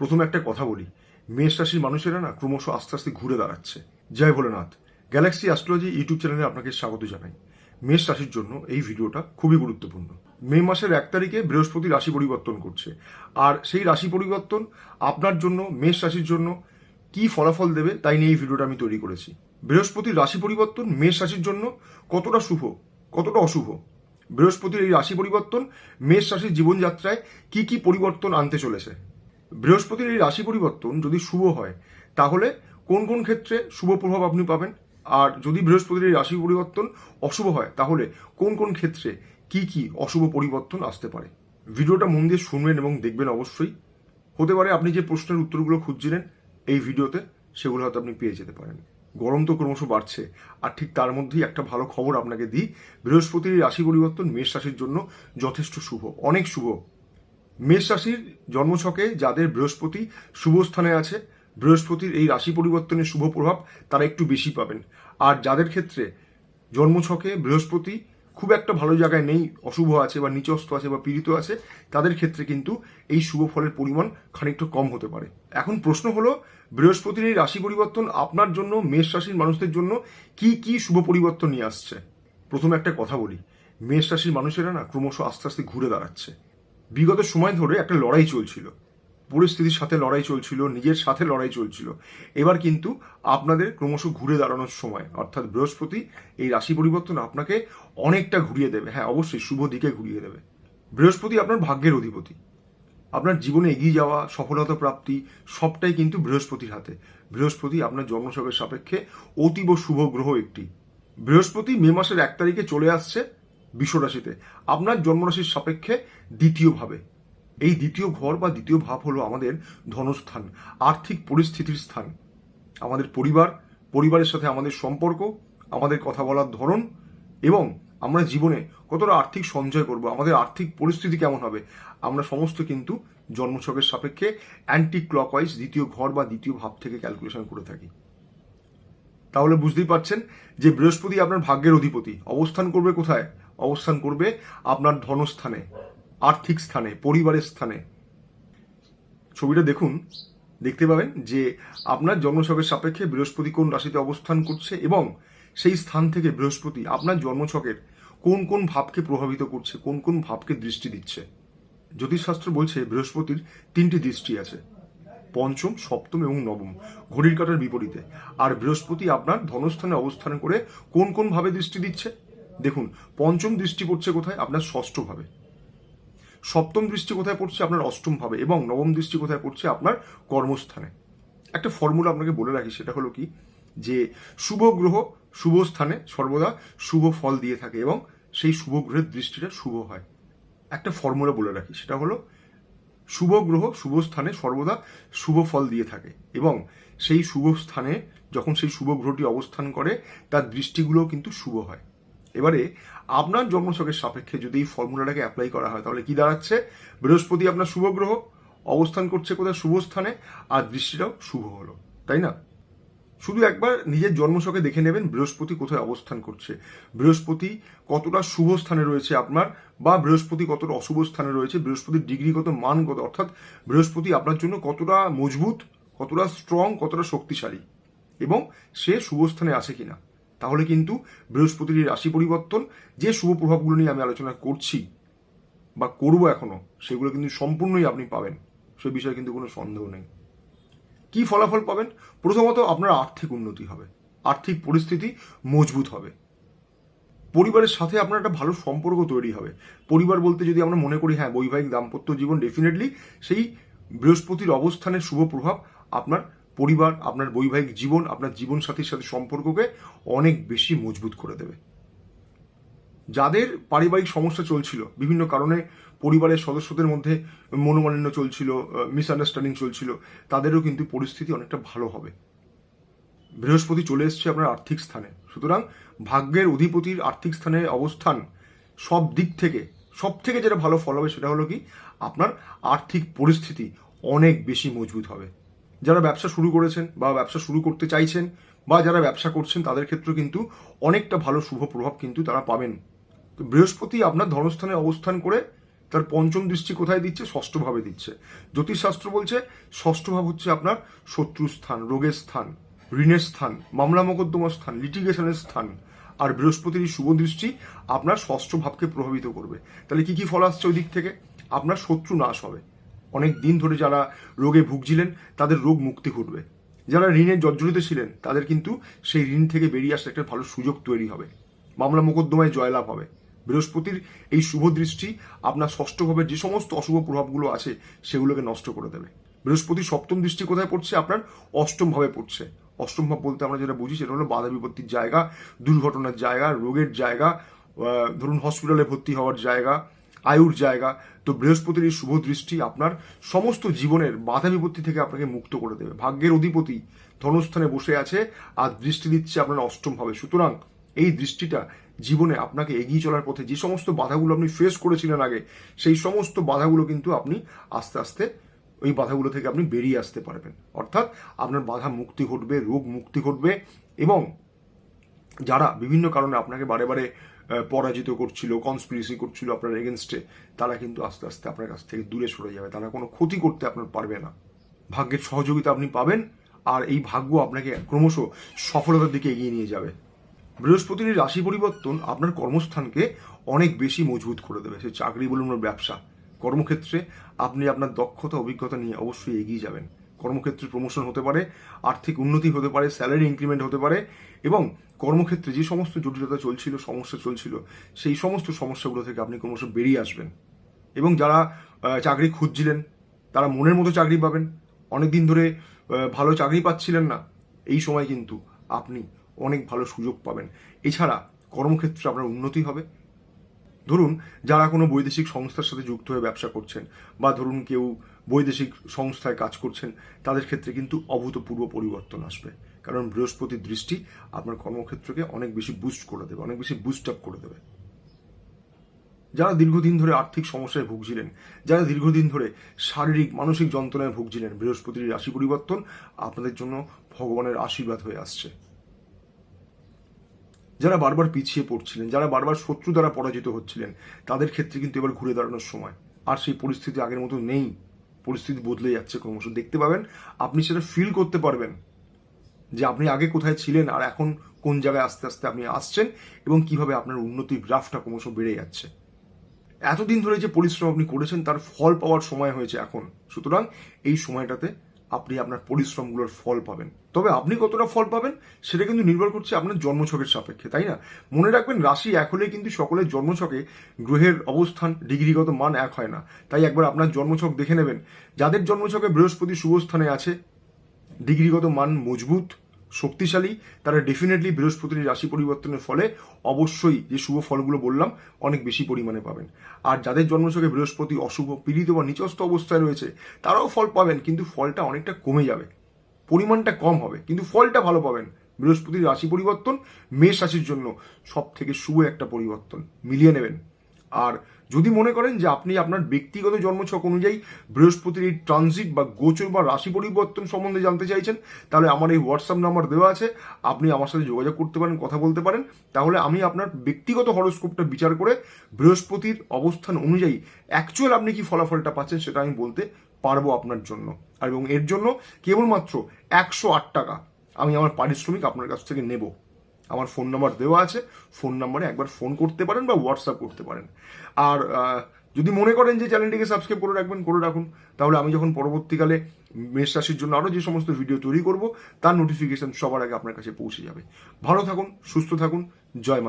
প্রথমে একটা কথা বলি। মেষ রাশির মানুষেরা না ক্রমশ আস্তে আস্তে ঘুরে দাঁড়াচ্ছে। Jai Bholenath. Galaxy Astrology YouTube চ্যানেলে আপনাকে স্বাগত জানাই। মেষ রাশির জন্য এই ভিডিওটা খুবই গুরুত্বপূর্ণ। মে মাসের এক তারিখে বৃহস্পতি রাশি পরিবর্তন করছে। আর সেই রাশি পরিবর্তন আপনার জন্য, মেষ রাশির জন্য কি ফলাফল দেবে তাই নিয়ে এই ভিডিওটা আমি তৈরি করেছি। বৃহস্পতির রাশি পরিবর্তন মেষ রাশির জন্য কতটা শুভ, কতটা অশুভ? বৃহস্পতির এই রাশি পরিবর্তন মেষ রাশির জীবনযাত্রায় কি কি পরিবর্তন আনতে চলেছে? বৃহস্পতির এই রাশি পরিবর্তন যদি শুভ হয়, তাহলে কোন কোন ক্ষেত্রে শুভ প্রভাব আপনি পাবেন? আর যদি বৃহস্পতির এই রাশি পরিবর্তন অশুভ হয়, তাহলে কোন কোন ক্ষেত্রে কি কি অশুভ পরিবর্তন আসতে পারে? ভিডিওটা মন দিয়ে শুনবেন এবং দেখবেন অবশ্যই। হতে পারে আপনি যে প্রশ্নের উত্তরগুলো খুঁজছিলেন, এই ভিডিওতে সেগুলো হয়তো আপনি পেয়ে যেতে পারেন। গরম তো ক্রমশ বাড়ছে, আর ঠিক তার মধ্যেই একটা ভালো খবর আপনাকে দিই, বৃহস্পতির রাশি পরিবর্তন মেষ রাশির জন্য যথেষ্ট শুভ, অনেক শুভ। মেষ রাশির জন্মছকে যাদের বৃহস্পতি শুভ স্থানে আছে, বৃহস্পতির এই রাশি পরিবর্তনের শুভ প্রভাব তারা একটু বেশি পাবেন। আর যাদের ক্ষেত্রে জন্মছকে বৃহস্পতি খুব একটা ভালো জায়গায় নেই, অশুভ আছে বা নিচস্ত আছে বা পীড়িত আছে, তাদের ক্ষেত্রে কিন্তু এই শুভ ফলের পরিমাণ খানিকটা কম হতে পারে। এখন প্রশ্ন হলো, বৃহস্পতির এই রাশি পরিবর্তন আপনার জন্য, মেষ রাশির মানুষদের জন্য কি কি শুভ পরিবর্তন নিয়ে আসছে? প্রথমে একটা কথা বলি, মেষ রাশির মানুষেরা না ক্রমশ আস্তে আস্তে ঘুরে দাঁড়াচ্ছে। বিগত সময় ধরে একটা লড়াই চলছিল। পরিস্থিতির সাথে লড়াই চলছিল, নিজের সাথে লড়াই চলছিল। এবার কিন্তু আপনাদের ক্রমশ ঘুরে দাঁড়ানোর সময়। অর্থাৎ বৃহস্পতি এই রাশি পরিবর্তন আপনাকে অনেকটা ঘুরিয়ে দেবে। হ্যাঁ অবশ্যই শুভ দিকে ঘুরিয়ে দেবে। বৃহস্পতি আপনার ভাগ্যের অধিপতি। আপনার জীবনে এগিয়ে যাওয়া, সফলতা প্রাপ্তি, সবটাই কিন্তু বৃহস্পতির হাতে। বৃহস্পতি আপনার জন্মছকের সাপেক্ষে অতীব শুভ গ্রহ একটি। বৃহস্পতি মে মাসের এক তারিখে চলে আসছে। বিশ্বরাশিতে। আপনার জন্মরাশির সাপেক্ষে দ্বিতীয় ভাবে এই দ্বিতীয় ঘর বা দ্বিতীয় ভাব হলো আমাদের ধনস্থান, আর্থিক পরিস্থিতির স্থান। আমাদের পরিবার, পরিবারের সাথে আমাদের সম্পর্ক, আমাদের কথা বলার ধরন এবং আমরা জীবনে কতটা আর্থিক সঞ্চয় করব, আমাদের আর্থিক পরিস্থিতি কেমন হবে, আমরা সমস্ত কিন্তু জন্মছকের সাপেক্ষে অ্যান্টি ক্লকওয়াইজ দ্বিতীয় ঘর বা দ্বিতীয় ভাব থেকে ক্যালকুলেশন করে থাকি। তাহলে বুঝতেই পারছেন যে বৃহস্পতি আপনার ভাগ্যের অধিপতি। অবস্থান করবে কোথায়? অবস্থান করবে আপনার ধনস্থানে, আর্থিক স্থানে, পরিবারের স্থানে। ছবিটা দেখুন, দেখতে পাবেন যে আপনার জন্মছকের সাপেক্ষে বৃহস্পতি কোন রাশিতে অবস্থান করছে এবং সেই স্থান থেকে বৃহস্পতি আপনার জন্মছকের কোন কোন ভাবকে প্রভাবিত করছে, কোন কোন ভাবকে দৃষ্টি দিচ্ছে। জ্যোতিষশাস্ত্র বলছে বৃহস্পতির তিনটি দৃষ্টি আছে। পঞ্চম, সপ্তম এবং নবম, ঘড়ির কাটার বিপরীতে। আর বৃহস্পতি আপনার ধনস্থানে অবস্থান করে কোন কোন ভাবে দৃষ্টি দিচ্ছে? দেখুন, পঞ্চম দৃষ্টি পড়ছে কোথায়? আপনার ষষ্ঠ ভাবে। সপ্তম দৃষ্টি কোথায় পড়ছে? আপনার অষ্টম ভাবে এবং নবম দৃষ্টি কোথায় পড়ছে? আপনার কর্মস্থানে। একটা ফর্মুলা আপনাকে বলে রাখি, সেটা হলো কি? যে শুভ গ্রহ শুভ স্থানে সর্বদা শুভ ফল দিয়ে থাকে এবং সেই শুভ গ্রহের দৃষ্টিটা শুভ হয়। একটা ফর্মুলা বলে রাখি, সেটা হলো শুভ গ্রহ, শুভ স্থানে সর্বদা শুভ ফল দিয়ে থাকে। এবং সেই শুভ স্থানে যখন সেই শুভ গ্রহটি অবস্থান করে, তার দৃষ্টিগুলো কিন্তু শুভ হয়। এবারে আপনার জন্মছকের সাপেক্ষে যদি এই ফর্মুলাটাকে অ্যাপ্লাই করা হয়, তাহলে কি দাঁড়াচ্ছে? বৃহস্পতি আপনার শুভ গ্রহ, অবস্থান করছে কোথায়? শুভ স্থানে, আর দৃষ্টিটাও শুভ হলো। তাই না? শুধু একবার নিজের জন্মছকে দেখে নেবেন বৃহস্পতি কোথায় অবস্থান করছে। বৃহস্পতি কতটা শুভ স্থানে রয়েছে আপনার বা বৃহস্পতি কতটা অশুভ স্থানে রয়েছে, বৃহস্পতির ডিগ্রিগত মান কত, অর্থাৎ বৃহস্পতি আপনার জন্য কতটা মজবুত, কতটা স্ট্রং কতটা শক্তিশালী এবং সে শুভ স্থানে আছে কিনা। তাহলে কিন্তু বৃহস্পতির রাশি পরিবর্তন, যে শুভ প্রভাবগুলো নিয়ে আমি আলোচনা করছি বা করব এখনও, সেগুলো কিন্তু সম্পূর্ণই আপনি পাবেন। সে বিষয়ে কিন্তু কোনো সন্দেহ নেই। কি ফলাফল পাবেন? প্রথমত আপনার আর্থিক উন্নতি হবে। আর্থিক পরিস্থিতি মজবুত হবে। পরিবারের সাথে আপনার একটা ভালো সম্পর্ক তৈরি হবে। পরিবার বলতে যদি আমরা মনে করি হ্যাঁ বৈবাহিক দাম্পত্য জীবন ডেফিনেটলি সেই বৃহস্পতির অবস্থানের শুভ প্রভাব আপনার পরিবার, আপনার বৈবাহিক জীবন, আপনার জীবনসাথীর সাথে সম্পর্ককে অনেক বেশি মজবুত করে দেবে। যাদের পারিবারিক সমস্যা চলছিল, বিভিন্ন কারণে পরিবারের সদস্যদের মধ্যে মনোমালিন্য চলছিল মিসআন্ডারস্ট্যান্ডিং চলছিল, তাদেরও কিন্তু পরিস্থিতি অনেকটা ভালো হবে। বৃহস্পতি চলে এসছে আপনার আর্থিক স্থানে। সুতরাং ভাগ্যের অধিপতির আর্থিক স্থানে অবস্থান সব দিক থেকে, সব থেকে যেটা ভালো ফল হবে সেটা হলো কি, আপনার আর্থিক পরিস্থিতি অনেক বেশি মজবুত হবে। যারা ব্যবসা শুরু করেছেন বা ব্যবসা শুরু করতে চাইছেন বা যারা ব্যবসা করছেন, তাদের ক্ষেত্রে কিন্তু অনেকটা ভালো শুভ প্রভাব কিন্তু তারা পাবেন। তো বৃহস্পতি আপনার ধর্মস্থানে অবস্থান করে তার পঞ্চম দৃষ্টি কোথায় দিচ্ছে? ষষ্ঠভাবে দিচ্ছে। জ্যোতিষশাস্ত্র বলছে ষষ্ঠ ভাব হচ্ছে আপনার শত্রুর স্থান, রোগের স্থান, ঋণের স্থান, মামলা মোকদ্দমার স্থান লিটিগেশনের স্থান। আর বৃহস্পতির শুভ দৃষ্টি আপনার ষষ্ঠ ভাবকে প্রভাবিত করবে। তাহলে কি কি ফল আসছে ওই দিক থেকে? আপনার শত্রু নাশ হবে। অনেক দিন ধরে যারা রোগে ভুগছিলেন, তাদের রোগ মুক্তি ঘটবে। যারা ঋণে জর্জরিত ছিলেন, তাদের কিন্তু সেই ঋণ থেকে বেরিয়ে আসার একটা ভালো সুযোগ তৈরি হবে। মামলা মোকদ্দমায় জয়লাভ হবে। বৃহস্পতির এই শুভ দৃষ্টি আপনার ষষ্ঠভাবে যে সমস্ত অশুভ প্রভাবগুলো আছে সেগুলোকে নষ্ট করে দেবে। বৃহস্পতি সপ্তম দৃষ্টি কোথায় পড়ছে? আপনার অষ্টমভাবে পড়ছে। অষ্টম ভাব বলতে আমরা যেটা বুঝি সেটা হলো বাধা বিপত্তির জায়গা, দুর্ঘটনার জায়গা, রোগের জায়গা ধরুন হসপিটালে ভর্তি হওয়ার জায়গা, আয়ুর জায়গা। তো বৃহস্পতির এই শুভ দৃষ্টি আপনার সমস্ত জীবনের বাধা বিপত্তি থেকে আপনাকে মুক্ত করে দেবে। ভাগ্যের অধিপতি ধনস্থানে বসে আছে আর দৃষ্টি দিচ্ছে আপনার অষ্টমভাবে। সুতরাং এই দৃষ্টিটা জীবনে আপনাকে এগিয়ে চলার পথে যে সমস্ত বাধাগুলো আপনি ফেস করেছিলেন আগে, সেই সমস্ত বাধাগুলো কিন্তু আপনি আস্তে আস্তে ওই বাধাগুলো থেকে আপনি বেরিয়ে আসতে পারবেন। অর্থাৎ আপনার বাধা মুক্তি ঘটবে, রোগ মুক্তি ঘটবে এবং যারা বিভিন্ন কারণে আপনাকে বারে বারে পরাজিত করছিল কনস্পিরেসি করছিল আপনার এগেনস্টে তারা কিন্তু আস্তে আস্তে আপনার কাছ থেকে দূরে সরে যাবে। তারা কোনো ক্ষতি করতে আপনার পারবে না। ভাগ্যের সহযোগিতা আপনি পাবেন আর এই ভাগ্য আপনাকে ক্রমশ সফলতার দিকে এগিয়ে নিয়ে যাবে। বৃহস্পতির রাশি পরিবর্তন আপনার কর্মস্থানকে অনেক বেশি মজবুত করে দেবে। সে চাকরি বলুন ব্যবসা। কর্মক্ষেত্রে আপনি আপনার দক্ষতা, অভিজ্ঞতা নিয়ে অবশ্যই এগিয়ে যাবেন। কর্মক্ষেত্রে প্রমোশন হতে পারে, আর্থিক উন্নতি হতে পারে স্যালারি ইনক্রিমেন্ট হতে পারে এবং কর্মক্ষেত্রে যে সমস্ত জটিলতা চলছিল, সমস্যা চলছিল, সেই সমস্ত সমস্যাগুলো থেকে আপনি ক্রমশ বেরিয়ে আসবেন। এবং যারা চাকরি খুঁজছিলেন, তারা মনের মতো চাকরি পাবেন। অনেকদিন ধরে ভালো চাকরি পাচ্ছিলেন না। এই সময় কিন্তু আপনি অনেক ভালো সুযোগ পাবেন। এছাড়া কর্মক্ষেত্রে আপনার উন্নতি হবে। ধরুন, যারা কোনো বৈদেশিক সংস্থার সাথে যুক্ত হয়ে ব্যবসা করছেন বা ধরুন কেউ বৈদেশিক সংস্থায় কাজ করছেন, তাদের ক্ষেত্রে কিন্তু অভূতপূর্ব পরিবর্তন আসবে। কারণ বৃহস্পতির দৃষ্টি আপনার কর্মক্ষেত্রকে অনেক বেশি বুস্ট করে দেবে, অনেক বেশি বুস্ট আপ করে দেবে। যারা দীর্ঘদিন ধরে আর্থিক সমস্যায় ভুগছিলেন, যারা দীর্ঘদিন ধরে শারীরিক, মানসিক যন্ত্রণায় ভুগছিলেন, বৃহস্পতির রাশি পরিবর্তন আপনাদের জন্য ভগবানের আশীর্বাদ হয়ে আসছে। যারা বারবার পিছিয়ে পড়ছিলেন, যারা বারবার শত্রু দ্বারা পরাজিত হচ্ছিলেন, তাদের ক্ষেত্রে কিন্তু এবার ঘুরে দাঁড়ানোর সময়। আর সেই পরিস্থিতি আগের মতো নেই। পরিস্থিতি বদলে যাচ্ছে ক্রমশ। দেখতে পাবেন, আপনি সেটা ফিল করতে পারবেন যে আপনি আগে কোথায় ছিলেন আর এখন কোন জায়গায় আস্তে আস্তে আপনি আসছেন এবং কীভাবে আপনার উন্নতির গ্রাফটা ক্রমশ বেড়ে যাচ্ছে। এতদিন ধরে যে পরিশ্রম আপনি করেছেন, তার ফল পাওয়ার সময় হয়েছে এখন। সুতরাং এই সময়টাতে আপনি আপনার পরিশ্রমগুলোর ফল পাবেন। তবে আপনি কতটা ফল পাবেন, সেটা কিন্তু নির্ভর করছে আপনার জন্মছকের সাপেক্ষে, তাই না? মনে রাখবেন, রাশি এক হলে কিন্তু সকলের জন্মছকে গ্রহের অবস্থান, ডিগ্রিগত মান এক হয় না। তাই একবার আপনার জন্মছক দেখে নেবেন। যাদের জন্মছকে বৃহস্পতি শুভস্থানে আছে, ডিগ্রিগত মান মজবুত শক্তিশালী, তারা ডেফিনেটলি বৃহস্পতির রাশি পরিবর্তনের ফলে অবশ্যই যে শুভ ফলগুলো বললাম, অনেক বেশি পরিমাণে পাবেন। আর যাদের জন্মছকে বৃহস্পতি অশুভ, পীড়িত বা নিচস্থ অবস্থায় রয়েছে, তারাও ফল পাবেন, কিন্তু ফলটা অনেকটা কমে যাবে। পরিমাণটা কম হবে, কিন্তু ফলটা ভালো পাবেন। বৃহস্পতির রাশি পরিবর্তন, মেষ রাশির জন্য সব থেকে শুভ একটা পরিবর্তন। মিলিয়ে নেবেন। আর যদি মনে করেন যে আপনি আপনার ব্যক্তিগত জন্মছক অনুযায়ী বৃহস্পতির এই ট্রানজিট বা গোচর বা রাশি পরিবর্তন সম্বন্ধে জানতে চাইছেন, তাহলে আমার এই হোয়াটসঅ্যাপ নাম্বার দেওয়া আছে। আপনি আমার সাথে যোগাযোগ করতে পারেন, কথা বলতে পারেন। তাহলে আমি আপনার ব্যক্তিগত হরস্কোপটা বিচার করে বৃহস্পতির অবস্থান অনুযায়ী অ্যাকচুয়াল আপনি কি ফলাফলটা পাচ্ছেন সেটা আমি বলতে পারব আপনার জন্য। এবং এর জন্য কেবলমাত্র একশো আট টাকা আমি আমার পারিশ্রমিক আপনার কাছ থেকে নেব। আমার ফোন নাম্বার দেওয়া আছে, ফোন নাম্বারে একবার ফোন করতে পারেন বা হোয়াটসঅ্যাপ করতে পারেন। আর যদি মনে করেন যে চ্যানেলটিকে সাবস্ক্রাইব করে রাখবেন, করে রাখুন, তাহলে আমি যখন পরবর্তীকালে মেষ রাশির জন্য আরও যে সমস্ত ভিডিও তৈরি করব, তার নোটিফিকেশন সবার আগে আপনার কাছে পৌঁছে যাবে। ভালো থাকুন, সুস্থ থাকুন, জয় মাতা।